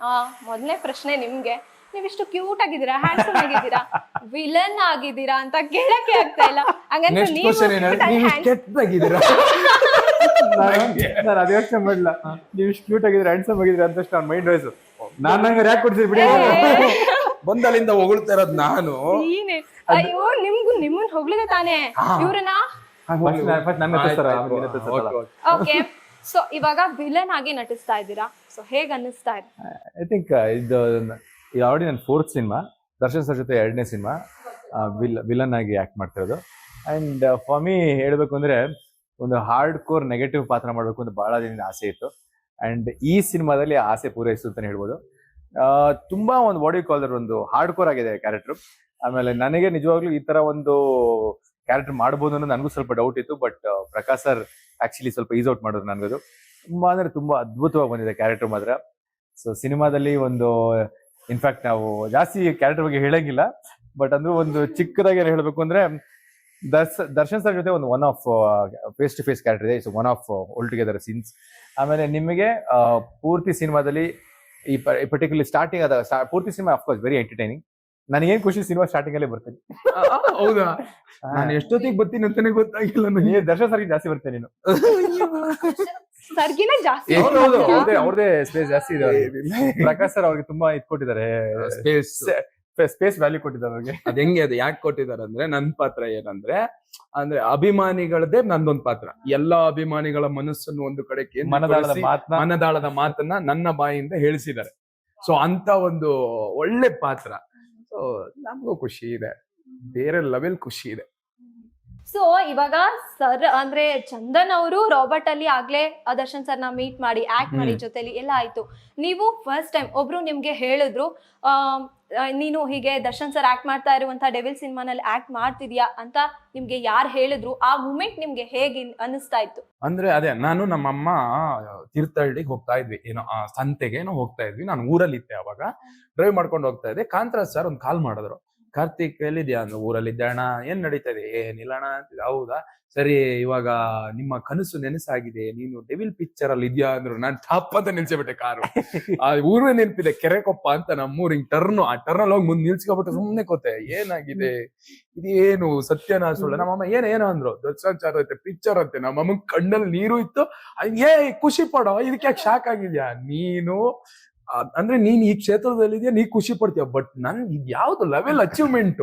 ಆ ಮೊದಲನೇ ಪ್ರಶ್ನೆ ನಿಮ್ಗೆ. ನೀವಿಷ್ಟು ಕ್ಯೂಟ್ ಆಗಿದ್ದೀರಾ ಹ್ಯಾಂಡ್ಸಮ್ ಆಗಿದ್ದೀರಾ ವಿಲನ್ ಆಗಿದ್ದೀರಾ ಅಂತ ಕೇಳಕ್ಕೆ ಆಗ್ತಾ ಇಲ್ಲ. ಹಂಗಂತ ನೆಕ್ಸ್ಟ್ ನೀವು ಕ್ವಶನ್ ಏನಂದ್ರೆ ನೀವು ಕೆಟ್ಟದಾಗಿದ್ದೀರಾ ನಾನು ಅದೇ ಯೋಚನೆ ಮಾಡಲ್ಲ ನೀವು ಇಷ್ಟು ಕ್ಯೂಟ್ ಆಗಿದ್ರೆ ಹ್ಯಾಂಡ್ಸಮ್ ಆಗಿದ್ರೆ ಅಂತ ನನ್ನ ಮೈಂಡ್ ವೈಸ್ ನಾನು ನಂಗೆ ಯಾಕೆ ಕೊಡ್ತೀರಿ ಬಿಡಿ. ಬಂದಲ್ಲಿಂದ ಹೊಗಳ್ತಾ ಇರೋದು ನಾನು. ನೀನೆ. ಅಯ್ಯೋ ನಿಮ್ಗೂ ನಿಮ್ಮನ್ ಹೊಗಳಿದೆ ತಾನೇ. ಇವ್ರನ್ನ? ಫಸ್ಟ್ ನನ್ನ ಆಮೇಲೆ ಓಕೆ. ಓಕೆ ಸೊ ಇವಾಗ ವಿಲನ್ ಆಗಿ ನಟಿಸ್ತಾ ಇದ್ದೀರಾ? ಸೊ ಹೇಗೆ ಅನ್ನಿಸ್ತಾ ಇದೆ? ಐ ಥಿಂಕ್ ಇದು ಇದು ಆಲ್ರೆಡಿ ನನ್ನ ಫೋರ್ತ್ ಸಿನಿಮಾ ದರ್ಶನ್ ಸರ್ ಜೊತೆ ಎರಡನೇ ಸಿನಿಮಾ ವಿಲ್ ವಿಲನ್ ಆಗಿ ಆಕ್ಟ್ ಮಾಡ್ತಿರೋದು. ಅಂಡ್ ಫಾರ್ ಮೀ ಹೇಳಬೇಕು ಅಂದ್ರೆ ಒಂದು ಹಾರ್ಡ್ ಕೋರ್ ನೆಗೆಟಿವ್ ಪಾತ್ರ ಮಾಡಬೇಕು ಅಂತ ಭಾಳ ದಿನದ ಆಸೆ ಇತ್ತು. ಅಂಡ್ ಈ ಸಿನಿಮಾದಲ್ಲಿ ಆಸೆ ಪೂರೈಸುತ್ತೆ ಅಂತಾನೆ ಹೇಳ್ಬೋದು. ತುಂಬ ಒಂದು ಬಾಡಿ ಕಾಲರ್ ಒಂದು ಹಾರ್ಡ್ ಕೋರ್ ಆಗಿದೆ ಕ್ಯಾರೆಕ್ಟ್ರು ಆಮೇಲೆ ನನಗೆ ನಿಜವಾಗ್ಲೂ ಈ ತರ ಒಂದು ಕ್ಯಾರೆಕ್ಟರ್ ಮಾಡ್ಬೋದು ಅನ್ನೋ ನನಗೂ ಸ್ವಲ್ಪ ಡೌಟ್ ಇತ್ತು ಬಟ್ ಪ್ರಕಾಶ್ ಸರ್ ಆ್ಯಕ್ಚುಲಿ ಸ್ವಲ್ಪ ಈಸ್ ಔಟ್ ಮಾಡೋದು ನನಗದು. ತುಂಬಾ ಅಂದ್ರೆ ತುಂಬಾ ಅದ್ಭುತವಾಗಿ ಬಂದಿದೆ ಕ್ಯಾರೆಕ್ಟರ್ ಮಾತ್ರ. ಸೊ ಸಿನಿಮಾದಲ್ಲಿ ಒಂದು ಇನ್ಫ್ಯಾಕ್ಟ್ ನಾವು ಜಾಸ್ತಿ ಕ್ಯಾರೆಕ್ಟರ್ ಬಗ್ಗೆ ಹೇಳಂಗಿಲ್ಲ ಬಟ್ ಅಂದ್ರೆ ಒಂದು ಚಿಕ್ಕದಾಗಿ ಏನ್ ಹೇಳ್ಬೇಕು ಅಂದ್ರೆ ದರ್ಶ ದರ್ಶನ್ ಸರ್ ಜೊತೆ ಒಂದು one of face to face character ಇದೆ. It's one of all together scenes ಆಮೇಲೆ ನಿಮಗೆ ಆ, ಪೂರ್ತಿ ಸಿನಿಮಾದಲ್ಲಿ ಈ ಪರ್ಟಿಕ್ಯುಲರ್ ಸ್ಟಾರ್ಟಿಂಗ್ ಅದ ಪೂರ್ತಿ ಸಿನಿಮಾ ಅಫ್ಕೋರ್ಸ್ ವೆರಿ ಎಂಟರ್ಟೈನಿಂಗ್ ನನಗೇನು ಖುಷಿ ಸಿನಿಮಾ ಸ್ಟಾರ್ಟಿಂಗ್ ಅಲ್ಲೇ ಬರ್ತೀನಿ ಹೌದಾ? ನಾನು ಎಷ್ಟೊತ್ತಿಗೆ ಬರ್ತೀನಿ ಅಂತಾನೆ ಗೊತ್ತಾಗಿಲ್ಲ ನನಗೆ. ದರ್ಶನ್ ಸರ್ಗೆ ಜಾಸ್ತಿ ಬರ್ತೇನೆ ನೀನು. ಸರ್ಗಿನ ಜಾಸ್ತಿ? ಅವ್ರದೇ ಅವ್ರದೇ ಸ್ಪೇಸ್ ಜಾಸ್ತಿ ಇದೆ ಅವ್ರಿಗೆ. ಪ್ರಕಾಶ್ ಸರ್ ಅವ್ರಿಗೆ ತುಂಬಾ ಇಟ್ಕೊಟ್ಟಿದ್ದಾರೆ ಸ್ಪೇಸ್ ಸ್ಪೇಸ್ ವ್ಯಾಲ್ಯೂ ಕೊಟ್ಟಿದ್ದಾರೆ ಅವ್ರಿಗೆ. ಅದ್ ಹೆಂಗೆ ಅದು ಯಾಕೆ ಕೊಟ್ಟಿದ್ದಾರೆ ಅಂದ್ರೆ ನನ್ ಪಾತ್ರ ಏನಂದ್ರೆ ಅಂದ್ರೆ ಅಭಿಮಾನಿಗಳದೇ ನಂದೊಂದ್ ಪಾತ್ರ. ಎಲ್ಲಾ ಅಭಿಮಾನಿಗಳ ಮನಸ್ಸನ್ನು ಒಂದು ಕಡೆ ಮನದಾಳದ ಕೇಂದ್ರೀಕರಿಸಿ ಮಾತನ್ನ ಮನದಾಳದ ಮಾತನ್ನ ನನ್ನ ಬಾಯಿಂದ ಹೇಳಿಸಿದ್ದಾರೆ. ಸೊ ಅಂತ ಒಂದು ಒಳ್ಳೆ ಪಾತ್ರ. ಸೊ ನಮಗೂ ಖುಷಿ ಇದೆ. ಬೇರೆ ಲೆವೆಲ್ ಖುಷಿ ಇದೆ. ಸೊ ಇವಾಗ ಸರ್ ಅಂದ್ರೆ ಚಂದನ್ ಅವರು ರಾಬರ್ಟ್ ಅಲ್ಲಿ ಆಗ್ಲೇ ದರ್ಶನ್ ಸರ್ನ ಮೀಟ್ ಮಾಡಿ ಆಕ್ಟ್ ಮಾಡಿ. ಜೊತೆಲಿ ಎಲ್ಲ ಆಯ್ತು. ನೀವು ಫಸ್ಟ್ ಟೈಮ್ ಒಬ್ರು ನಿಮ್ಗೆ ಹೇಳಿದ್ರು ನೀನು ಹೀಗೆ ದರ್ಶನ್ ಸರ್ ಆಕ್ಟ್ ಮಾಡ್ತಾ ಇರುವಂತ ಡೆವಿಲ್ ಸಿನಿಮಾನಲ್ಲಿ ಆಕ್ಟ್ ಮಾಡ್ತಿದ್ಯಾ ಅಂತ ನಿಮ್ಗೆ ಯಾರು ಹೇಳಿದ್ರು? ಆ ಮೂಮೆಂಟ್ ನಿಮ್ಗೆ ಹೇಗೆ ಅನಿಸ್ತಾ ಇತ್ತು? ಅಂದ್ರೆ ಅದೇ ನಾನು ನಮ್ಮಮ್ಮ ತೀರ್ಥಹಳ್ಳಿಗೆ ಹೋಗ್ತಾ ಇದ್ವಿ. ಏನೋ ಸಂತೆಗೆ ಏನೋ ಹೋಗ್ತಾ ಇದ್ವಿ. ನಾನು ಊರಲ್ಲಿ ಇದ್ದೆ ಅವಾಗ ಡ್ರೈವ್ ಮಾಡ್ಕೊಂಡು ಹೋಗ್ತಾ ಇದ್ದೆ. ಕಾಂತರಾಜ್ ಸರ್ ಒಂದು ಕಾಲ್ ಮಾಡಿದ್ರು. ಕಾರ್ತಿಕ್ ಎಲ್ಲಿದ್ಯಾ ಅಂದ್ರೆ ಊರಲ್ಲಿದ್ದೆ ಅಣ್ಣ ಏನ್ ನಡೀತಾ ಇದೆ ಏನಿಲ್ಲ ಅಣ್ಣ ಅಂತಿದ್ದೆ. ಹೌದಾ? ಸರಿ ಇವಾಗ ನಿಮ್ಮ ಕನಸು ನೆನಸಾಗಿದೆ. ನೀನು ಡೆವಿಲ್ ಪಿಕ್ಚರ್ ಅಲ್ಲಿ ಇದೆಯಾ ಅಂದ್ರು ನಾನು ಟಾಪ್ ಅಂತ ನಿಲ್ಸಿಬಿಟ್ಟೆ ಕಾರು. ಆ ಊರೇ ನೆನಪಿದೆ ಕೆರೆಕೊಪ್ಪ ಅಂತ ನಮ್ಮೂರ್ ಹಿಂಗ್ ಟರ್ನ್. ಆ ಟರ್ನ್ ಅಲ್ಲಿ ಹೋಗಿ ಮುಂದೆ ನಿಲ್ಸ್ಕೊಬಿಟ್ಟು ಸುಮ್ನೆ ಕೊತ್ತೆ ಏನಾಗಿದೆ? ಇದೇನು ಸತ್ಯನ ಸುಳ್ಳ? ನಮ್ಮಮ್ಮ ಏನ್ ಏನೋ ಅಂದ್ರು? ದರ್ಶಾಚಾರ ಐತೆ ಪಿಕ್ಚರ್ ಅಂತೆ. ನಮ್ಮಮ್ಮ ಕಣ್ಣಲ್ಲಿ ನೀರು ಇತ್ತು. ಏ ಖುಷಿ ಪಡೋ ಇದಕ್ಕೆ ಯಾಕೆ ಶಾಕ್ ಆಗಿದ್ಯಾ? ನೀನು ಅಂದ್ರೆ ನೀನ್ ಈ ಕ್ಷೇತ್ರದಲ್ಲಿ ಇದೆಯಾ ನೀ ಖುಷಿ ಪಡ್ತೀಯ. ಬಟ್ ನನ್ ಇದ್ ಯಾವ್ದು ಲೆವೆಲ್ ಅಚೀವ್ಮೆಂಟ್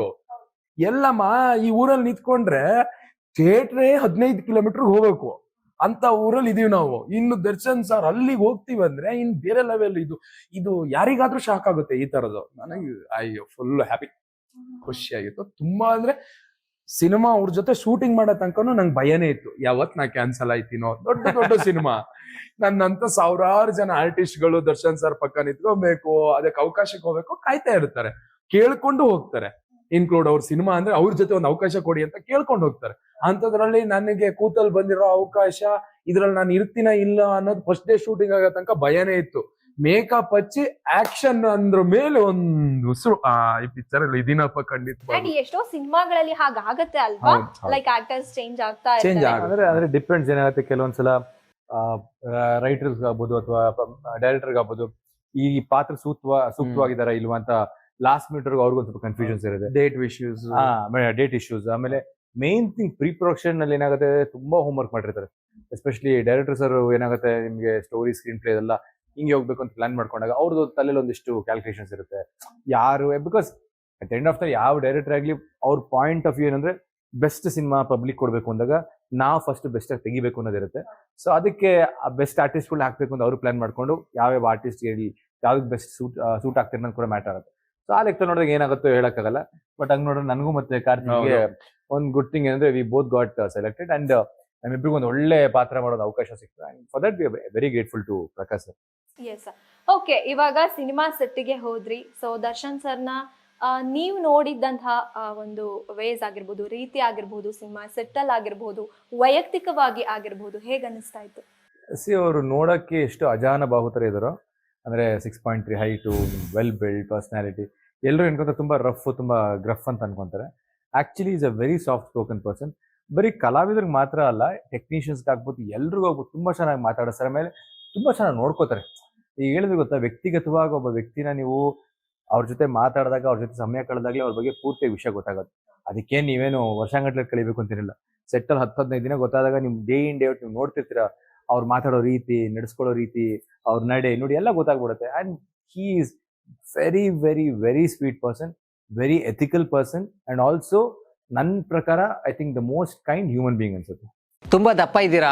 ಎಲ್ಲಮ್ಮ ಈ ಊರಲ್ಲಿ ನಿಂತ್ಕೊಂಡ್ರೆ ಥಿಯೇಟ್ರೇ ಹದಿನೈದು ಕಿಲೋಮೀಟರ್ ಹೋಗ್ಬೇಕು. ಅಂತ ಊರಲ್ಲಿ ಇದೀವಿ ನಾವು. ಇನ್ನು ದರ್ಶನ್ ಸರ್ ಅಲ್ಲಿಗೆ ಹೋಗ್ತೀವಿ ಅಂದ್ರೆ ಇನ್ ಬೇರೆ ಲೆವೆಲ್ ಇದು. ಇದು ಯಾರಿಗಾದ್ರೂ ಶಾಕ್ ಆಗುತ್ತೆ ಈ ತರದ್ದು. ನನಗೆ ಅಯ್ಯೋ ಫುಲ್ ಹ್ಯಾಪಿ ಖುಷಿ ಆಗಿತ್ತು. ತುಂಬಾ ಅಂದ್ರೆ ಸಿನಿಮಾ ಅವ್ರ ಜೊತೆ ಶೂಟಿಂಗ್ ಮಾಡೋ ತನಕನೂ ನಂಗೆ ಭಯನೇ ಇತ್ತು. ಯಾವತ್ ನಾ ಕ್ಯಾನ್ಸಲ್ ಆಯ್ತೀನೋ? ದೊಡ್ಡ ದೊಡ್ಡ ಸಿನಿಮಾ. ನನ್ನಂತ ಸಾವಿರಾರು ಜನ ಆರ್ಟಿಸ್ಟ್ಗಳು ದರ್ಶನ್ ಸರ್ ಪಕ್ಕ ನಿಂತ್ಕೋಬೇಕು, ಅದಕ್ಕೆ ಅವಕಾಶಕ್ಕೆ ಹೋಗ್ಬೇಕು ಕಾಯ್ತಾ ಇರ್ತಾರೆ. ಕೇಳ್ಕೊಂಡು ಹೋಗ್ತಾರೆ. ಇನ್ಕ್ಲೂಡ್ ಅವ್ರ ಸಿನಿಮಾ ಅಂದ್ರೆ ಅವ್ರ ಜೊತೆ ಒಂದು ಅವಕಾಶ ಕೊಡಿ ಅಂತ ಕೇಳ್ಕೊಂಡು ಹೋಗ್ತಾರೆ. ಅಂತದ್ರಲ್ಲಿ ನನಗೆ ಕೂತಲ್ ಬಂದಿರೋ ಅವಕಾಶ, ಇದ್ರಲ್ಲಿ ನಾನು ಇರ್ತೀನ ಇಲ್ಲ ಅನ್ನೋದು ಫಸ್ಟ್ ಡೇ ಶೂಟಿಂಗ್ ಆಗೋ ತನಕ ಭಯನೇ ಇತ್ತು. ಮೇಕಪ್ ಹಚ್ಚಿ ಆಕ್ಷನ್ ಅಂದ್ರ ಮೇಲೆ ಒಂದು ಉಸಿರು. ಆ ಈ ಪಿಕ್ಚರ್ ಅಲ್ಲಿ ಇದೀನಪ್ಪ ಖಂಡಿತ ಎಷ್ಟೋ ಸಿನಿಮಾಗಳಲ್ಲಿ ಹಾಗಾಗತ್ತೆ ಅಲ್ವಾ? ಲೈಕ್ ಆಕ್ಟರ್ಸ್ ಚೇಂಜ್ ಆಗ್ತಾ ಚೇಂಜ್ ಆಗುತ್ತೆ. ಅಂದ್ರೆ ಡಿಪೆಂಡ್ಸ್ ಏನಾಗುತ್ತೆ ಕೆಲವೊಂದ್ಸಲ ರೈಟರ್ಸ್ ಆಗ್ಬೋದು ಅಥವಾ ಡೈರೆಕ್ಟರ್ ಆಗ್ಬೋದು ಈ ಪಾತ್ರ ಸೂಕ್ತವ ಸೂಕ್ತವಾಗಿದಾರ ಇಲ್ವಾ ಅಂತ ಲಾಸ್ಟ್ ಮಿನಿಟ್ ಅವ್ರಿಗೊಂದು ಸ್ವಲ್ಪ ಕನ್ಫ್ಯೂಷನ್ಸ್ ಇರುತ್ತೆ. ಡೇಟ್ ಇಶ್ಯೂಸ್ ಡೇಟ್ ಇಶ್ಯೂಸ್ ಆಮೇಲೆ ಮೇನ್ ಥಿಂಗ್ ಪ್ರೀ ಪ್ರೊಡಕ್ಷನ್ನಲ್ಲಿ ಏನಾಗುತ್ತೆ ತುಂಬಾ ಹೋಮ್ ವರ್ಕ್ ಮಾಡಿರ್ತಾರೆ. ಎಸ್ಪೆಷಲಿ ಡೈರೆಕ್ಟರ್ ಸರ್ ಏನಾಗುತ್ತೆ ನಿಮ್ಗೆ ಸ್ಟೋರಿ ಸ್ಕ್ರೀನ್ ಪ್ಲೇ ಎಲ್ಲ ಹಿಂಗೆ ಹೋಗ್ಬೇಕು ಅಂತ ಪ್ಲಾನ್ ಮಾಡ್ಕೊಂಡಾಗ ಅವ್ರದ್ದು ತಲೆಯಲ್ಲಿ ಒಂದಿಷ್ಟು ಕ್ಯಾಲ್ಕುಲೇಷನ್ಸ್ ಇರುತ್ತೆ. ಯಾರು because at end of the ಯಾವ ಡೈರೆಕ್ಟರ್ ಆಗಲಿ ಅವ್ರ ಪಾಯಿಂಟ್ ಆಫ್ ವ್ಯೂ ಏನಂದ್ರೆ ಬೆಸ್ಟ್ ಸಿನಿಮಾ ಪಬ್ಲಿಕ್ ಕೊಡಬೇಕು ಅಂದಾಗ ನಾವು ಫಸ್ಟ್ ಬೆಸ್ಟ್ ಆಗಿ ತೆಗಿಬೇಕು ಅನ್ನೋದಿರುತ್ತೆ ಸೊ ಅದಕ್ಕೆ ಆ ಬೆಸ್ಟ್ ಆರ್ಟಿಸ್ಟ್ಗಳು ಹಾಕ್ಬೇಕು ಅಂತ ಅವರು ಪ್ಲಾನ್ ಮಾಡ್ಕೊಂಡು ಯಾವ್ಯಾವ ಆರ್ಟಿಸ್ಟ್ ಹೇಳಿ ಯಾವ್ದು ಬೆಸ್ಟ್ ಸೂಟ್ ಸೂಟ್ ಆಗ್ತಿರ್ ಅನ್ನೋದು ಕೂಡ ಮ್ಯಾಟರ್ ಆಗುತ್ತೆ. ಸೊ ಆ ಲೆಕ್ಕ ನೋಡಿದಾಗ ಏನಾಗುತ್ತೋ ಹೇಳಕ್ಕಾಗಲ್ಲ. ಬಟ್ ಹಂಗ್ ನೋಡಿದ್ರೆ ನನಗೂ ಮತ್ತೆ ಕಾರ್ತಿಕ್ಗೆ ಒಂದು ಗುಡ್ ಥಿಂಗ್ ಏನಂದ್ರೆ we both got selected and ನಮ್ಮಿಬ್ರಿಗೂ ಒಂದು ಒಳ್ಳೆ ಪಾತ್ರ ಮಾಡೋದು ಅವಕಾಶ ಸಿಕ್ತು for that we very grateful to Prakash sir yes okay ಇವಾಗ ಸಿನಿಮಾ ಸೆಟ್ಟಿಗೆ ಹೋದ್ರಿ. ಸೊ ದರ್ಶನ್ ಸರ್ನ ನೀವು ನೋಡಿದ್ದಂತಹ ಒಂದು ವೇಸ್ ಆಗಿರ್ಬೋದು, ರೀತಿ ಆಗಿರ್ಬೋದು, ಸಿನಿಮಾ ಸೆಟ್ಟಲ್ ಆಗಿರ್ಬೋದು, ವೈಯಕ್ತಿಕವಾಗಿ ಆಗಿರ್ಬೋದು, ಹೇಗೆ ಅನಿಸ್ತಾ ಇತ್ತು? ಸಿ, ಅವರು ನೋಡೋಕ್ಕೆ ಎಷ್ಟು ಅಜಾನ ಬಾಹುತರ ಇದ್ದಾರೋ, ಅಂದ್ರೆ six point three height well build personality ಎಲ್ಲರೂ ಅನ್ಕೊಂತಾರೆ ತುಂಬಾ ರಫ್ ತುಂಬಾ ಗ್ರಫ್ ಅಂತ ಅನ್ಕೊಂತಾರೆ. Actually is a very soft spoken person ಬರೀ ಕಲಾವಿದ್ರಿಗೆ ಮಾತ್ರ ಅಲ್ಲ ಟೆಕ್ನಿಷಿಯನ್ಸ್ ಆಗ್ಬೋದು ಎಲ್ರಿಗೂ ಆಗ್ಬೋದು, ತುಂಬಾ ಚೆನ್ನಾಗಿ ಮಾತಾಡಿಸ್ತಾರೆ ಮೇಲೆ ತುಂಬಾ ಚೆನ್ನಾಗಿ ನೋಡ್ಕೋತಾರೆ. ಈಗ ಹೇಳಿದ್ರೆ ಗೊತ್ತಾ, ವ್ಯಕ್ತಿಗತವಾಗಿ ಒಬ್ಬ ವ್ಯಕ್ತಿನ ನೀವು ಅವ್ರ ಜೊತೆ ಮಾತಾಡಿದಾಗ, ಅವ್ರ ಜೊತೆ ಸಮಯ ಕಳೆದಾಗಲೇ ಅವ್ರ ಬಗ್ಗೆ ಪೂರ್ತಿ ವಿಷಯ ಗೊತ್ತಾಗುತ್ತೆ. ಅದಕ್ಕೆ ನೀವೇನು ವರ್ಷಾಂಗಟ್ಲೆ ಕಳಿಬೇಕು ಅಂತಿರಲಿಲ್ಲ. ಸೆಟ್ಟಲ್ಲಿ ಹತ್ತು ಹದಿನೈದು ದಿನ ಗೊತ್ತಾದಾಗ ನಿಮ್ ಡೇ ಇನ್ ಡೇ ಔಟ್ ನೀವು ನೋಡ್ತಿರ್ತೀರ, ಅವ್ರು ಮಾತಾಡೋ ರೀತಿ, ನಡೆಸ್ಕೊಳ್ಳೋ ರೀತಿ, ಅವ್ರ ನಡೆ ನೋಡಿ ಎಲ್ಲ ಗೊತ್ತಾಗ್ಬಿಡುತ್ತೆ. And he is very very very sweet person very ethical person and also ನನ್ನ ಪ್ರಕಾರ I think the most kind human being ಅನ್ಸುತ್ತೆ. ತುಂಬಾ ದಪ್ಪ ಇದ್ದೀರಾ?